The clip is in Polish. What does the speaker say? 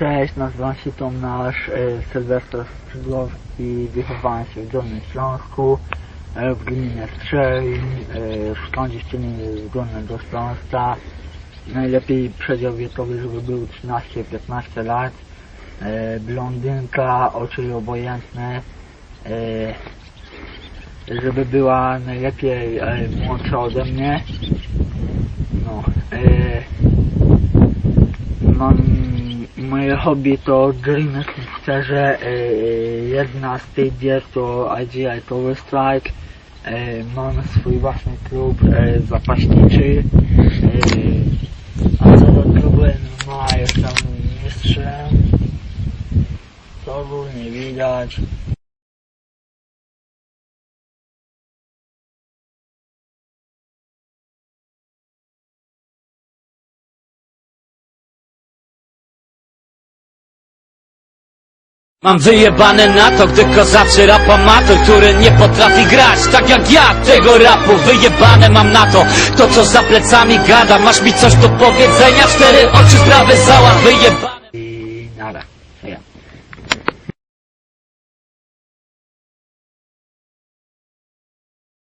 Cześć, nazywam się Tomasz, e, Sylwester Skrzydłowski, wychowałem się w Dolnym Śląsku, e, w gminie Strzelin, e, w Szkądziszczynie z Dolnego Śląska. Najlepiej przedział wiekowy, żeby był 13-15 lat. E, blondynka, oczy obojętne, żeby była najlepiej młodsza ode mnie. No, e, Mam moje hobby to Dream Simsterze. Jedna z tych gier to IGI Cover Strike. E, Mam swój własny klub e, zapaśniczy. E, A co do klubu MMA jestem mistrzem. To nie widać. Mam wyjebane na to, gdy kozaczy rap amator, który nie potrafi grać. Tak jak ja tego rapu Wyjebane mam na to, to co za plecami gada Masz mi coś do powiedzenia, cztery oczy, sprawy zała Wyjebane. I.